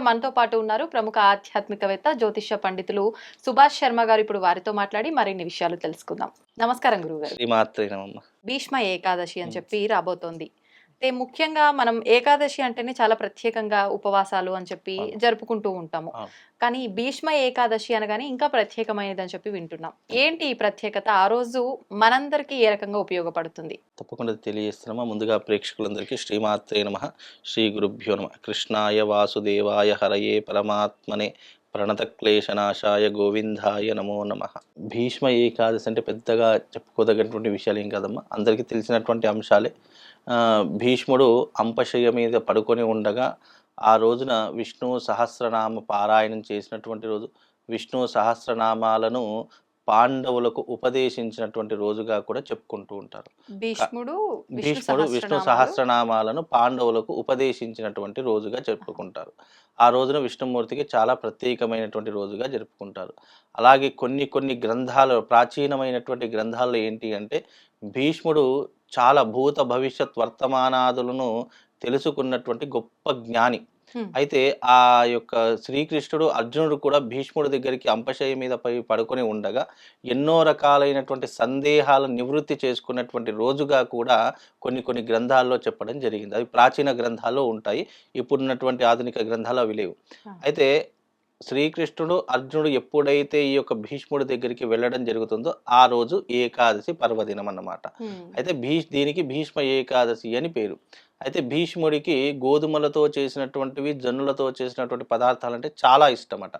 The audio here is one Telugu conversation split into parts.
మనతో పాటు ఉన్నారు ప్రముఖ ఆధ్యాత్మికవేత్త జ్యోతిష్య పండితులు సుభాష్ శర్మ గారు ఇప్పుడు వారితో మాట్లాడి మరిన్ని విషయాలు తెలుసుకుందాం. నమస్కారం శ్రీమాత్రే నమమ్మ భీష్మ ఏకాదశి అని చెప్పి రాబోతోంది. అయితే ముఖ్యంగా మనం ఏకాదశి అంటేనే చాలా ప్రత్యేకంగా ఉపవాసాలు అని చెప్పి. జరుపుకుంటూ ఉంటాము. కానీ భీష్మ ఏకాదశి అనగానే ఇంకా ప్రత్యేకమైనది అని చెప్పి వింటున్నాం. ఏంటి ఈ ప్రత్యేకత? ఆ రోజు మనందరికీ ఏ రకంగా ఉపయోగపడుతుంది? తప్పకుండా తెలియజేస్తున్నామా? ముందుగా ప్రేక్షకులందరికీ శ్రీమాత్రే నమ. శ్రీ గురుభ్యో నమ. కృష్ణాయ వాసుదేవాయ హరయే పరమాత్మనే ప్రణతక్లేశనాశాయ గోవిందాయ నమో నమ. భీష్మ ఏకాదశి అంటే పెద్దగా చెప్పుకోదగినటువంటి విషయాలు ఏం కాదమ్మా. అందరికీ తెలిసినటువంటి అంశాలే. భీష్ముడు అంపశయ మీద పడుకొని ఉండగా ఆ రోజున విష్ణు సహస్రనామ పారాయణం చేసినటువంటి రోజు విష్ణు సహస్రనామాలను పాండవులకు ఉపదేశించినటువంటి రోజుగా కూడా చెప్పుకుంటూ ఉంటారు భీష్ముడు భీష్ముడు విష్ణు సహస్రనామాలు. సహస్రనామాలను పాండవులకు ఉపదేశించినటువంటి రోజుగా జరుపుకుంటారు ఆ రోజున విష్ణుమూర్తికి చాలా ప్రత్యేకమైనటువంటి రోజుగా జరుపుకుంటారు అలాగే కొన్ని కొన్ని గ్రంథాలు ప్రాచీనమైనటువంటి గ్రంథాల్లో ఏంటి అంటే భీష్ముడు చాలా భూత భవిష్యత్ వర్తమానాదులను తెలుసుకున్నటువంటి గొప్ప జ్ఞాని. అయితే ఆ యొక్క శ్రీకృష్ణుడు అర్జునుడు కూడా భీష్ముడి దగ్గరికి అంపశయ మీద పై పడుకొని ఉండగా ఎన్నో రకాలైనటువంటి సందేహాలను నివృత్తి చేసుకున్నటువంటి రోజుగా కూడా కొన్ని కొన్ని గ్రంథాల్లో చెప్పడం జరిగింది. అవి ప్రాచీన గ్రంథాల్లో ఉంటాయి. ఇప్పుడున్నటువంటి ఆధునిక గ్రంథాలు అవి లేవు. అయితే శ్రీకృష్ణుడు అర్జునుడు ఎప్పుడైతే ఈ యొక్క భీష్ముడి దగ్గరికి వెళ్ళడం జరుగుతుందో ఆ రోజు ఏకాదశి పర్వదినం అన్నమాట. అయితే భీష్ దీనికి భీష్మ ఏకాదశి అని పేరు. అయితే భీష్ముడికి గోధుమలతో చేసినటువంటివి జొన్నలతో చేసినటువంటి పదార్థాలు అంటే చాలా ఇష్టమట.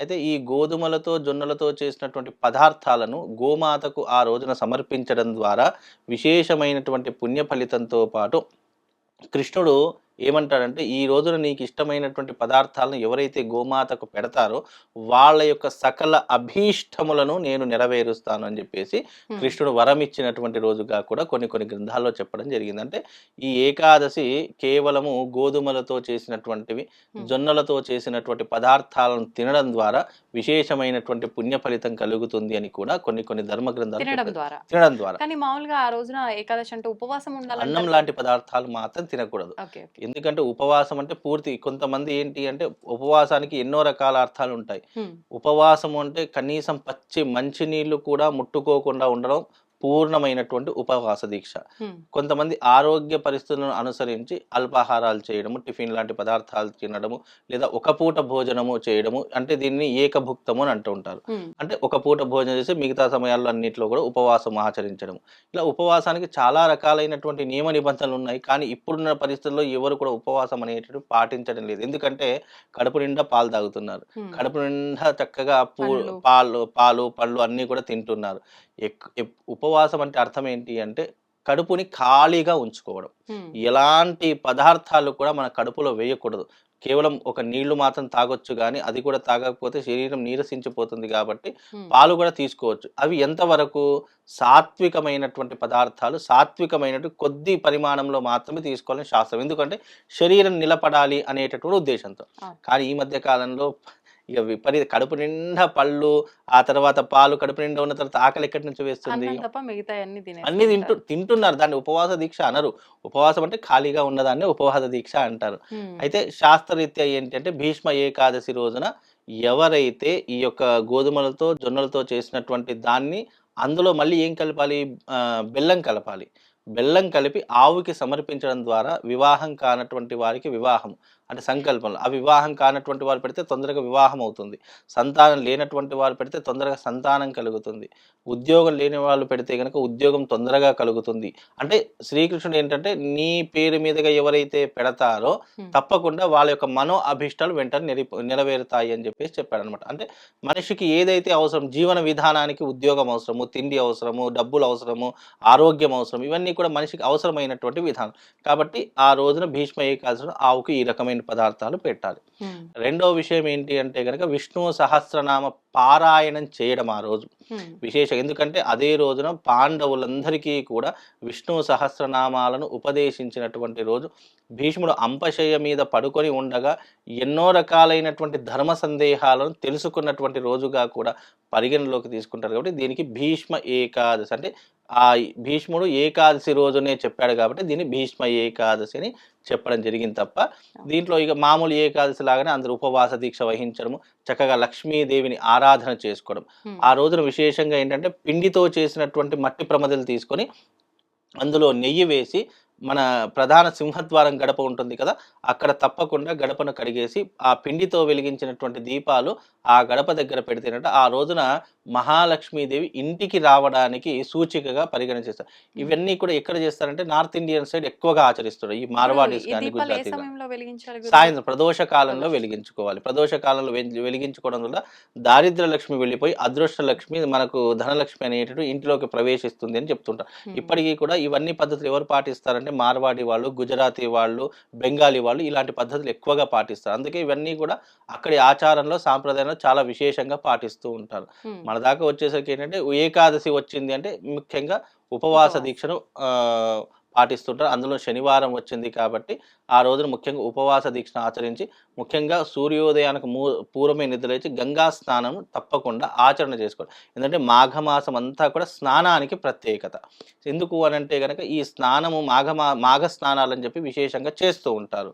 అయితే ఈ గోధుమలతో జొన్నలతో చేసినటువంటి పదార్థాలను గోమాతకు ఆ రోజున సమర్పించడం ద్వారా విశేషమైనటువంటి పుణ్య ఫలితంతో పాటు కృష్ణుడు ఏమంటాడంటే ఈ రోజున నీకు ఇష్టమైనటువంటి పదార్థాలను ఎవరైతే గోమాతకు పెడతారో వాళ్ళ యొక్క సకల అభీష్టములను నేను నెరవేరుస్తాను అని చెప్పేసి. కృష్ణుడు వరం ఇచ్చినటువంటి రోజుగా కూడా కొన్ని కొన్ని గ్రంథాల్లో చెప్పడం జరిగింది అంటే ఈ ఏకాదశి కేవలము గోధుమలతో చేసినటువంటివి. జొన్నలతో చేసినటువంటి పదార్థాలను తినడం ద్వారా విశేషమైనటువంటి పుణ్య ఫలితం కలుగుతుంది అని కూడా కొన్ని కొన్ని ధర్మ గ్రంథాలు తినడం. ద్వారా కానీ మామూలుగా ఆ రోజున ఏకాదశి అంటే ఉపవాసం అన్నం ఉండాలి లాంటి పదార్థాలు మాత్రం తినకూడదు ఎందుకంటే ఉపవాసం అంటే పూర్తి కొంతమంది ఏంటి అంటే ఉపవాసానికి ఎన్నో రకాల అర్థాలు ఉంటాయి. ఉపవాసం అంటే కనీసం పచ్చి మంచినీళ్ళు కూడా ముట్టుకోకుండా ఉండడం పూర్ణమైనటువంటి ఉపవాస దీక్ష. కొంతమంది ఆరోగ్య పరిస్థితులను అనుసరించి అల్పాహారాలు చేయడము టిఫిన్ లాంటి పదార్థాలు తినడము లేదా ఒక పూట భోజనము చేయడము అంటే దీన్ని ఏకభుక్తము అని అంటూ ఉంటారు. అంటే ఒక పూట భోజనం చేసి మిగతా సమయాల్లో అన్నింటిలో కూడా ఉపవాసం ఆచరించడం ఇలా ఉపవాసానికి చాలా రకాలైనటువంటి నియమ నిబంధనలు ఉన్నాయి కానీ ఇప్పుడున్న పరిస్థితుల్లో ఎవరు కూడా ఉపవాసం అనేటువంటి పాటించడం లేదు ఎందుకంటే కడుపు నిండా పాలు తాగుతున్నారు. కడుపు నిండా చక్కగా పూ. పాలు పాలు పళ్ళు అన్నీ కూడా తింటున్నారు ఉపవాసం అంటే అర్థం ఏంటి అంటే కడుపుని ఖాళీగా ఉంచుకోవడం. ఎలాంటి పదార్థాలు కూడా మన కడుపులో వేయకూడదు కేవలం ఒక నీళ్ళు మాత్రం తాగొచ్చు కానీ అది కూడా తాగకపోతే శరీరం నీరసించిపోతుంది కాబట్టి. పాలు కూడా తీసుకోవచ్చు అవి ఎంతవరకు సాత్వికమైనటువంటి పదార్థాలు సాత్వికమైనటువంటి కొద్ది పరిమాణంలో మాత్రమే తీసుకోవాలని శాస్త్రం ఎందుకంటే శరీరం నిలబడాలి అనేటటువంటి ఉద్దేశంతో. కానీ ఈ మధ్య కాలంలో ఇక విపరీత కడుపు నిండా పళ్ళు ఆ తర్వాత పాలు కడుపు నిండా ఉన్న తర్వాత ఆకలి ఎక్కడి నుంచి వేస్తుంది? అన్నం తింటూ తింటున్నారు. దాన్ని ఉపవాస దీక్ష అనరు. ఉపవాసం అంటే ఖాళీగా ఉన్నదాన్ని ఉపవాస దీక్ష అంటారు. అయితే శాస్త్రరీత్యా ఏంటంటే భీష్మ ఏకాదశి రోజున ఎవరైతే ఈ యొక్క గోధుమలతో జొన్నలతో చేసినటువంటి దాన్ని అందులో మళ్ళీ ఏం కలపాలి? బెల్లం కలపాలి. బెల్లం కలిపి ఆవుకి సమర్పించడం ద్వారా వివాహం కానటువంటి వారికి వివాహం. అంటే సంకల్పంలో. ఆ వివాహం కానటువంటి వారు పెడితే తొందరగా వివాహం అవుతుంది. సంతానం లేనటువంటి వారు పెడితే తొందరగా సంతానం కలుగుతుంది. ఉద్యోగం లేని వాళ్ళు పెడితే కనుక ఉద్యోగం తొందరగా కలుగుతుంది. అంటే శ్రీకృష్ణుడు ఏంటంటే నీ పేరు మీదుగా ఎవరైతే పెడతారో. తప్పకుండా వాళ్ళ యొక్క మనో అభిష్టాలు వెంటనే నెరి నెరవేరుతాయి అని చెప్పేసి చెప్పాడు అనమాట అంటే మనిషికి ఏదైతే అవసరం జీవన విధానానికి ఉద్యోగం అవసరము తిండి అవసరము డబ్బులు అవసరము ఆరోగ్యం అవసరం ఇవన్నీ కూడా మనిషికి అవసరమైనటువంటి విధానం. కాబట్టి ఆ రోజున భీష్మ ఏకాదశి ఆవుకు ఈ రకమైన పదార్థాలు పెట్టాలి. రెండో విషయం ఏంటి అంటే కనుక విష్ణు సహస్రనామ పారాయణం చేయడం ఆ రోజు. విశేషం ఎందుకంటే అదే రోజున పాండవులందరికీ కూడా విష్ణు సహస్రనామాలను ఉపదేశించినటువంటి రోజు భీష్ముడు అంపశయ్య మీద పడుకొని ఉండగా ఎన్నో రకాలైనటువంటి ధర్మ సందేహాలను తెలుసుకున్నటువంటి రోజుగా కూడా పరిగణలోకి తీసుకుంటారు కాబట్టి దీనికి భీష్మ ఏకాదశి అంటే ఆ భీష్ముడు ఏకాదశి రోజునే చెప్పాడు కాబట్టి దీన్ని భీష్మ ఏకాదశి అని చెప్పడం జరిగింది తప్ప దీంట్లో ఇక మామూలు ఏకాదశి లాగానే అందరూ ఉపవాస దీక్ష వహించడము చక్కగా లక్ష్మీదేవిని ఆరాధన చేసుకోవడం. ఆ రోజున విశేషంగా ఏంటంటే పిండితో చేసినటువంటి మట్టి ప్రమదలు తీసుకొని అందులో నెయ్యి వేసి మన ప్రధాన సింహద్వారం గడప ఉంటుంది కదా అక్కడ తప్పకుండా గడపను కడిగేసి ఆ పిండితో వెలిగించినటువంటి దీపాలు ఆ గడప దగ్గర పెడితేనట ఆ రోజున మహాలక్ష్మీదేవి ఇంటికి రావడానికి సూచికగా పరిగణిస్తారు ఇవన్నీ కూడా ఎక్కడ చేస్తారంటే నార్త్ ఇండియన్ సైడ్ ఎక్కువగా ఆచరిస్తారు. ఈ మార్వాడీస్ కానీ గుజరాతీ? సాయంత్రం ప్రదోష కాలంలో. వెలిగించుకోవాలి. ప్రదోష కాలంలో వెలి- వెలిగించుకోవడం వల్ల దారిద్ర లక్ష్మి వెళ్ళిపోయి అదృష్ట లక్ష్మి మనకు ధనలక్ష్మి అనేటటువంటి ఇంటిలోకి ప్రవేశిస్తుంది అని చెప్తుంటారు. ఇప్పటికీ కూడా ఇవన్నీ పద్ధతులు ఎవరు పాటిస్తారంటే మార్వాడి వాళ్ళు గుజరాతీ వాళ్ళు బెంగాలీ వాళ్ళు ఇలాంటి పద్ధతులు ఎక్కువగా పాటిస్తారు. అందుకే ఇవన్నీ కూడా అక్కడి ఆచారంలో సాంప్రదాయంలో చాలా విశేషంగా పాటిస్తూ ఉంటారు. మన దాకా వచ్చేసరికి ఏంటంటే ఏకాదశి వచ్చింది అంటే ముఖ్యంగా ఉపవాస. దీక్షను పాటిస్తుంటారు. అందులో శనివారం వచ్చింది కాబట్టి ఆ రోజున ముఖ్యంగా ఉపవాస దీక్షను ఆచరించి ముఖ్యంగా సూర్యోదయానికి మూ పూర్వమే నిద్రలేచి గంగా స్నానం తప్పకుండా ఆచరణ చేసుకోవాలి ఎందుకంటే మాఘమాసం అంతా కూడా స్నానానికి ప్రత్యేకత. ఎందుకు అని అంటే కనుక ఈ స్నానము మాఘమా మాఘ స్నానాలు అని చెప్పి విశేషంగా చేస్తూ ఉంటారు.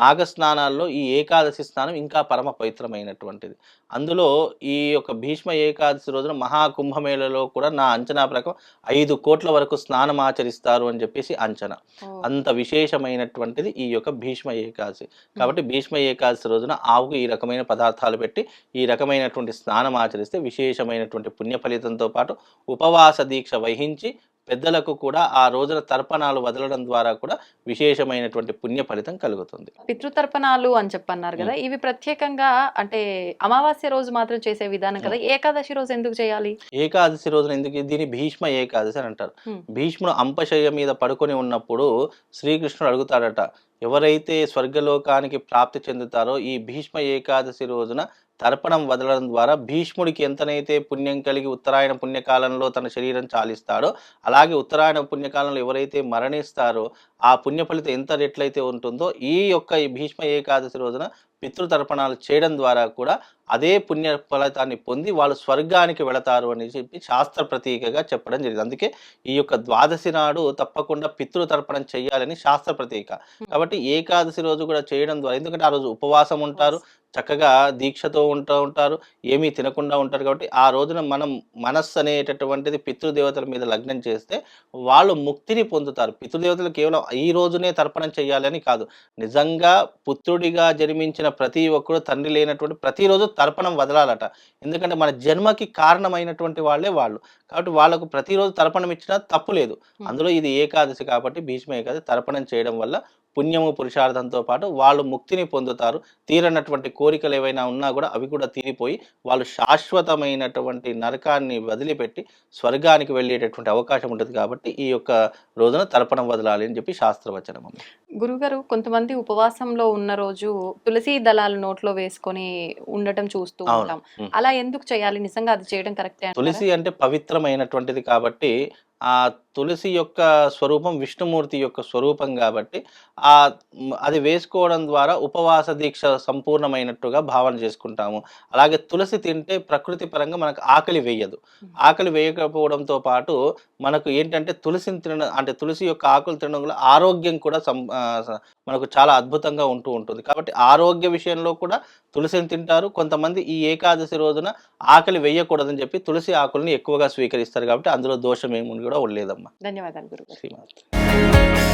మాఘ స్నానాల్లో ఈ ఏకాదశి స్నానం ఇంకా పరమ పవిత్రమైనటువంటిది. అందులో ఈ యొక్క భీష్మ ఏకాదశి రోజున మహాకుంభమేళలో కూడా నా అంచనా ప్రకారం ఐదు కోట్ల వరకు స్నానం ఆచరిస్తారు అని చెప్పేసి అంచనా. అంత విశేషమైనటువంటిది ఈ యొక్క భీష్మ ఏకాదశి. కాబట్టి భీష్మ ఏకాదశి రోజున ఆవుకు ఈ రకమైన పదార్థాలు పెట్టి ఈ రకమైనటువంటి స్నానం ఆచరిస్తే విశేషమైనటువంటి పుణ్య ఫలితంతో పాటు ఉపవాస దీక్ష వహించి పెద్దలకు కూడా ఆ రోజున తర్పణాలు వదలడం ద్వారా కూడా విశేషమైనటువంటి పుణ్య ఫలితం కలుగుతుంది. పితృతర్పణాలు అని చెప్పన్నారు కదా ఇవి ప్రత్యేకంగా అంటే అమావాస్య రోజు మాత్రం చేసే విధానం కదా ఏకాదశి రోజు ఎందుకు చేయాలి? ఏకాదశి రోజున ఎందుకు దీన్ని భీష్మ ఏకాదశి అని అంటారు. భీష్ముడు అంపశయ్య మీద పడుకొని ఉన్నప్పుడు శ్రీకృష్ణుడు అడుగుతాడట ఎవరైతే స్వర్గలోకానికి ప్రాప్తి చెందుతారో ఈ భీష్మ ఏకాదశి రోజున తర్పణం వదలడం ద్వారా భీష్ముడికి ఎంతనైతే పుణ్యం కలిగి ఉత్తరాయణ పుణ్యకాలంలో తన శరీరం చాలిస్తాడో అలాగే ఉత్తరాయణ పుణ్యకాలంలో ఎవరైతే మరణిస్తారో ఆ పుణ్య ఫలితం ఎంత రెట్లయితే ఉంటుందో ఈ యొక్క ఈ భీష్మ ఏకాదశి రోజున పితృతర్పణాలు చేయడం ద్వారా కూడా అదే పుణ్య ఫలితాన్ని పొంది వాళ్ళు స్వర్గానికి వెళతారు అని చెప్పి శాస్త్ర ప్రతీకగా చెప్పడం జరిగింది. అందుకే ఈ యొక్క ద్వాదశి నాడు తప్పకుండా పితృతర్పణం చేయాలని శాస్త్ర ప్రతీక. కాబట్టి ఏకాదశి రోజు కూడా చేయడం ద్వారా ఎందుకంటే ఆ రోజు ఉపవాసం ఉంటారు చక్కగా దీక్షతో ఉంటూ ఉంటారు. ఏమీ తినకుండా ఉంటారు కాబట్టి ఆ రోజున మనం మనస్సు అనేటటువంటిది పితృదేవతల మీద లగ్నం చేస్తే వాళ్ళు ముక్తిని పొందుతారు. పితృదేవతలు కేవలం ఈ రోజునే తర్పణం చేయాలని కాదు. నిజంగా పుత్రుడిగా జన్మించిన ప్రతి ఒక్కరు తండ్రి లేనటువంటి ప్రతిరోజు తర్పణం వదలాలట. ఎందుకంటే మన జన్మకి కారణమైనటువంటి వాళ్ళే వాళ్ళు. కాబట్టి వాళ్ళకు ప్రతిరోజు తర్పణం ఇచ్చినా తప్పు లేదు. అందులో ఇది ఏకాదశి కాబట్టి భీష్మ ఏకాదశి తర్పణం చేయడం వల్ల పుణ్యము పురుషార్థంతో పాటు వాళ్ళు ముక్తిని పొందుతారు తీరనటువంటి కోరికలు ఏవైనా ఉన్నా కూడా అవి కూడా తీరిపోయి వాళ్ళు శాశ్వతమైనటువంటి నరకాన్ని వదిలిపెట్టి స్వర్గానికి వెళ్ళేటటువంటి అవకాశం ఉంటుంది కాబట్టి ఈ యొక్క రోజున తర్పణం వదలాలి అని చెప్పి శాస్త్రవచనం. గురుగారు కొంతమంది ఉపవాసంలో ఉన్న రోజు తులసి దళాలు నోట్లో వేసుకొని ఉండటం చూస్తూ. ఉంటాం. అలా ఎందుకు చేయాలి నిజంగా అది చేయడం కరెక్టే తులసి అంటే పవిత్రమైనటువంటిది కాబట్టి ఆ తులసి యొక్క స్వరూపం విష్ణుమూర్తి యొక్క స్వరూపం కాబట్టి ఆ అది వేసుకోవడం ద్వారా ఉపవాస దీక్ష సంపూర్ణమైనట్టుగా భావన చేసుకుంటాము. అలాగే తులసి తింటే ప్రకృతి పరంగా మనకు ఆకలి వేయదు. ఆకలి వేయకపోవడంతో పాటు మనకు ఏంటంటే తులసిని తినడం అంటే తులసి యొక్క ఆకులు తినడం వల్ల ఆరోగ్యం కూడా మనకు చాలా అద్భుతంగా ఉంటూ ఉంటుంది. కాబట్టి ఆరోగ్య విషయంలో కూడా తులసిని తింటారు. కొంతమంది ఈ ఏకాదశి రోజున ఆకలి వేయకూడదని చెప్పి తులసి ఆకుల్ని ఎక్కువగా స్వీకరిస్తారు కాబట్టి అందులో దోషం ఏముంది కూడా ఉండలేదమ్మా. ధన్యవాదాలు గురువు శ్రీమాత